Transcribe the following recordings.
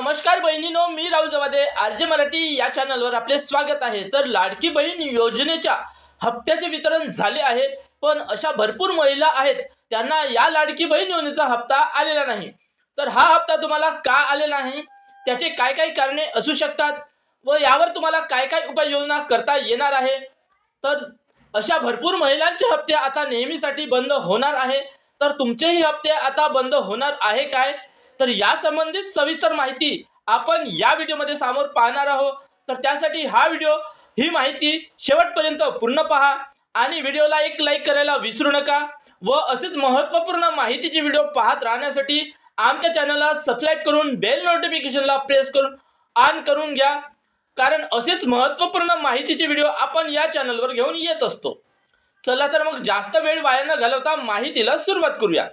नमस्कार बहिणीनो मी राहुल जवादे. आरजे मराठी या चॅनलवर आपले स्वागत आहे. तर लाडकी बहीण योजनेच्या हप्त्याचे वितरण झाले आहे पण अशा भरपूर महिला आहेत त्यांना या लाडकी बहीण योजनेचा हप्ता आलेला नाही. तर हा हप्ता तुम्हाला का आलेला नाही? त्याचे काय काय कारणे असू शकतात? व यावर तुम्हाला काय काय उपाययोजना करता येणार आहे? तर अशा भरपूर महिलांचे हप्ते आता नेहमीसाठी बंद होणार आहे. तर तुमचेही हप्ते आता बंद होणार आहे काय? तर या संबंधित सविस्तर माहिती आपण या व्हिडिओमध्ये समोर पाहणार आहोत. तर त्यासाठी हा व्हिडिओ ही माहिती शेवटपर्यंत पूर्ण पहा आणि व्हिडिओला एक लाईक करायला विसरू नका व असेच महत्त्वपूर्ण माहितीचे व्हिडिओ पाहत राहण्यासाठी आमच्या चॅनलला सबस्क्राईब करून बेल नोटिफिकेशनला प्रेस करून ऑन करून घ्या. कारण असेच महत्त्वपूर्ण माहितीचे व्हिडिओ आपण या चॅनलवर घेऊन येत असतो. चला तर मग जास्त वेळ वाया न घालवता माहितीला सुरुवात करूया.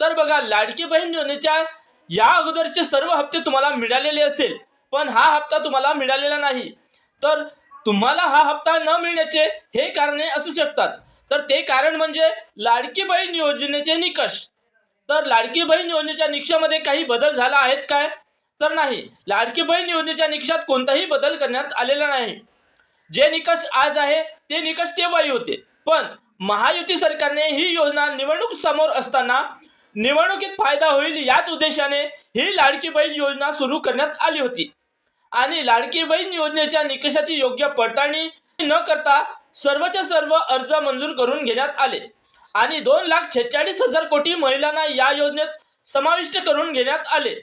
तर बघा लाडकी बहीण योजनेच्या या अगोदरचे सर्व हप्ते तुम्हाला मिळालेले असेल पण हा हप्ता तुम्हाला मिळालेला नाही. तर तुम्हाला हा हप्ता न मिळण्याचे हे कारणे असू शकतात. तर ते कारण म्हणजे लाडकी बहीण योजनेचे निकष. तर लाडकी बहीण योजनेच्या निकषामध्ये काही बदल झाला आहेत काय? तर नाही. लाडकी बहीण योजनेच्या निकषात कोणताही बदल करण्यात आलेला नाही. जे निकष आज आहे ते निकष तेव्हाही होते. पण महायुती सरकारने ही योजना निवडणूक समोर असताना निवडणुकीत फायदा होईल याच उद्देशाने ही लाडकी बहीण योजना सुरू करण्यात आली होती. आणि लाडकी बहीण योजनेच्या निकषाची योग्य पडताळणी न करता सर्वच्या सर्व अर्ज मंजूर करून घेण्यात आले. आणि दोन लाख छेचाळीस हजार कोटी महिलांना या योजनेत समाविष्ट करून घेण्यात आले.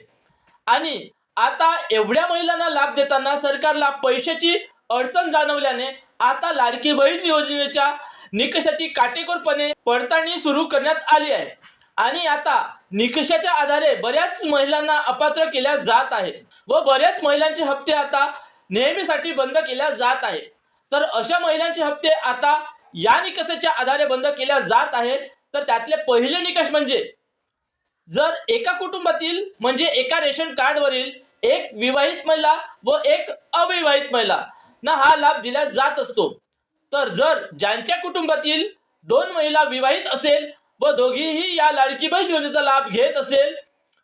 आणि आता एवढ्या महिलांना लाभ देताना सरकारला पैशाची अडचण जाणवल्याने आता लाडकी बहीण योजनेच्या निकषाची काटेकोरपणे पडताळणी सुरू करण्यात आली आहे. आणि आता निकषाच्या आधारे बऱ्याच महिलांना अपात्र केल्या जात आहे व बऱ्याच महिलांचे हप्ते आता नेहमीसाठी बंद केल्या जात आहे तर अशा महिलांचे हप्ते आता या निकषाच्या आधारे बंद केल्या जात आहेत. तर त्यातले पहिले निकष म्हणजे जर एका कुटुंबातील म्हणजे एका रेशन कार्डवरील एक विवाहित महिला व एक अविवाहित महिला ना हा लाभ दिला जात असतो. तर जर ज्यांच्या कुटुंबातील दोन महिला विवाहित असेल व दोघीही या लाडकी बहीण योजनेचा लाभ घेत असेल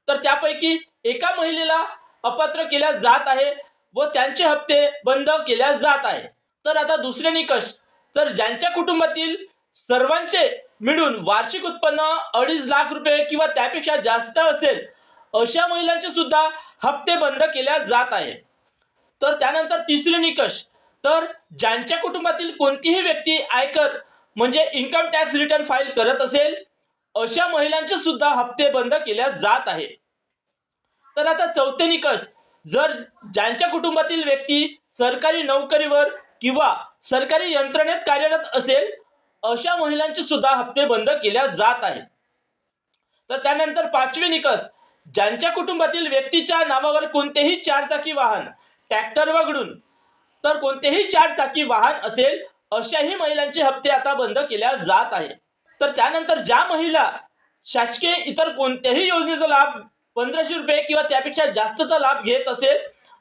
तर त्यापैकी एका महिलेला अपात्र केल्या जात आहे व त्यांचे हप्ते बंद केल्या जात आहे. तर आता दुसरे निकष. तर ज्यांच्या कुटुंबातील सर्वांचे मिळून वार्षिक उत्पन्न अडीच लाख रुपये किंवा त्यापेक्षा जास्त असेल अशा महिलांचे सुद्धा हप्ते बंद केल्या जात आहे. तर त्यानंतर तिसरे निकष. तर ज्यांच्या कुटुंबातील कोणतीही व्यक्ती आयकर म्हणजे इन्कम टॅक्स रिटर्न फाईल करत असेल अशा महिलांचे सुद्धा हप्ते बंद केल्या जात आहे तर आता चौथे निकष जर ज्यांच्या कुटुंबातील व्यक्ती सरकारी नोकरीवर किंवा सरकारी यंत्रणेत कार्यरत असेल अशा महिलांचे सुद्धा हप्ते बंद केल्या जात आहे तर त्यानंतर पाचवे निकष ज्यांच्या कुटुंबातील व्यक्तीच्या नावावर कोणतेही चारचाकी वाहन ट्रॅक्टर वगळून तर कोणतेही चारचाकी वाहन असेल अशाही महिलांचे हप्ते आता बंद केल्या जात आहे तर त्यानंतर ज्या महिला शासकीय इतर कोणत्याही योजनेचा लाभ पंधराशे रुपये किंवा त्यापेक्षा जास्तचा लाभ घेत असेल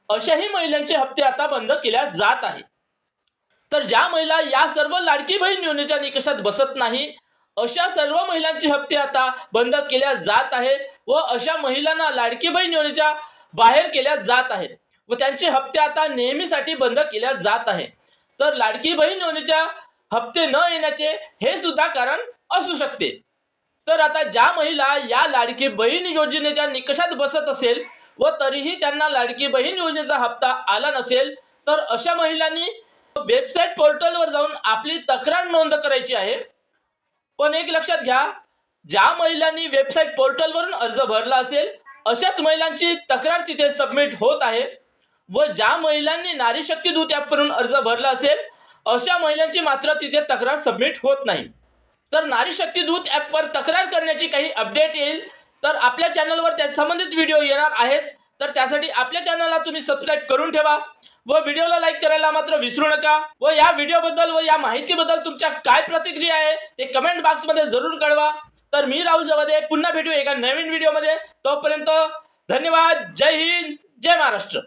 अशाही महिलांचे हप्ते आता बंद केल्या जात आहे तर ज्या महिला या सर्व लाडकी बहीण योजनेच्या निकषात बसत नाही अशा सर्व महिलांचे हप्ते आता बंद केल्या जात आहे व अशा महिलांना लाडकी बहीण योजनेच्या बाहेर केल्या जात आहे व त्यांचे हप्ते आता नेहमीसाठी बंद केल्या जात आहे तर लाडकी बहीण योजनेच्या हप्ते न येण्याचे हे सुद्धा कारण असू शकते. तर आता ज्या महिला या लाडकी बहीण योजनेच्या निकषात बसत असेल व तरीही त्यांना लाडकी बहीण योजनेचा हप्ता आला नसेल तर अशा महिलांनी वेबसाईट पोर्टलवर जाऊन आपली तक्रार नोंद करायची आहे. पण एक लक्षात घ्या ज्या महिलांनी वेबसाईट पोर्टलवरून अर्ज भरला असेल अशाच महिलांची तक्रार तिथे सबमिट होत आहे. व ज्या महिलांनी नारी शक्ती दूत ॲपवरून अर्ज भरला असेल अशा महिलांची मात्र तिथे तक्रार सबमिट होत नाही. तर नारी शक्ती दूत ॲपवर तक्रार करण्याची काही अपडेट येईल. तर आपल्या चॅनलवर त्या संबंधित व्हिडिओ येणार आहेच. तर त्यासाठी आपल्या चॅनलला तुम्ही सबस्क्राईब करून ठेवा व व्हिडिओला लाईक करायला मात्र विसरू नका व या व्हिडिओबद्दल व या माहितीबद्दल तुमच्या काय प्रतिक्रिया आहे ते कमेंट बॉक्समध्ये जरूर कळवा. तर मी राहुल जवादे पुन्हा भेटू एका नवीन व्हिडिओमध्ये तोपर्यंत धन्यवाद. जय हिंद. जय महाराष्ट्र.